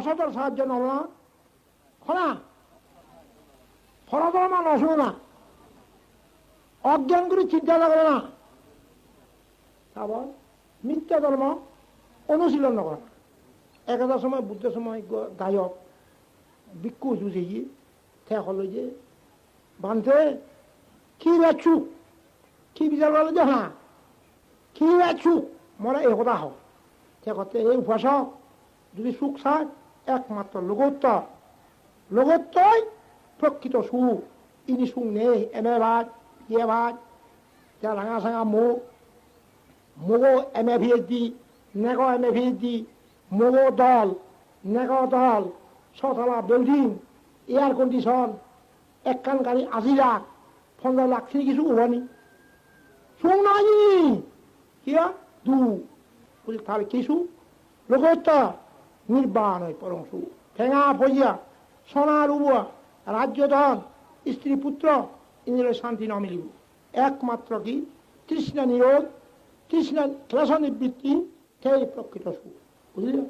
অসতর সাহায্য নব না। খনা ফরধর্মা নশো না। অজ্ঞান করে চিন্তা করে না। তারপর মিথ্যা ধর্ম অনুশীলন করা। একটা সময়, বুদ্ধ সময় গায়ক, ভিক্ষু জুসে গিয়ে ঠেক হলো যে, বানতে কি বেচু? কি বিচার করল যে হ্যাঁ কি বেচু? মরা এই কথা হোক ঠেক করতে এই উপাসক যদি সুখ চায় একমাত্র লোকত্ব লোকত্বই প্রকৃত সুখ। ইনি সুখ নেই, এমএ ভাত ইয়ে ভাত যা রাঙা সাঙা মুখ মগো এম এ ভিএইচডি, নেগো এম এ ভিএইচডি মগো দল, নেগো দল ছতলা বিল্ডিং, এয়ার কন্ডিশন একখান গাড়ি আশি লাখ পনেরো লাখ সেই কিছু হবনি সুখ নাই কিয়া? দু। বলি, তাহলে কিছু লোকত্ব নির্বাণ হয় পরম সুখ। ঠেঙা ভইয়া সোনার উবুয়া রাজ্য ধন, স্ত্রী পুত্র, ইন্দ্রের শান্তি ন মিলিব একমাত্র কি? তৃষ্ণা নিরোধ, তৃষ্ণা ক্লেশ নিবৃত্তি সেই প্রকৃত সুখ। বুঝলি?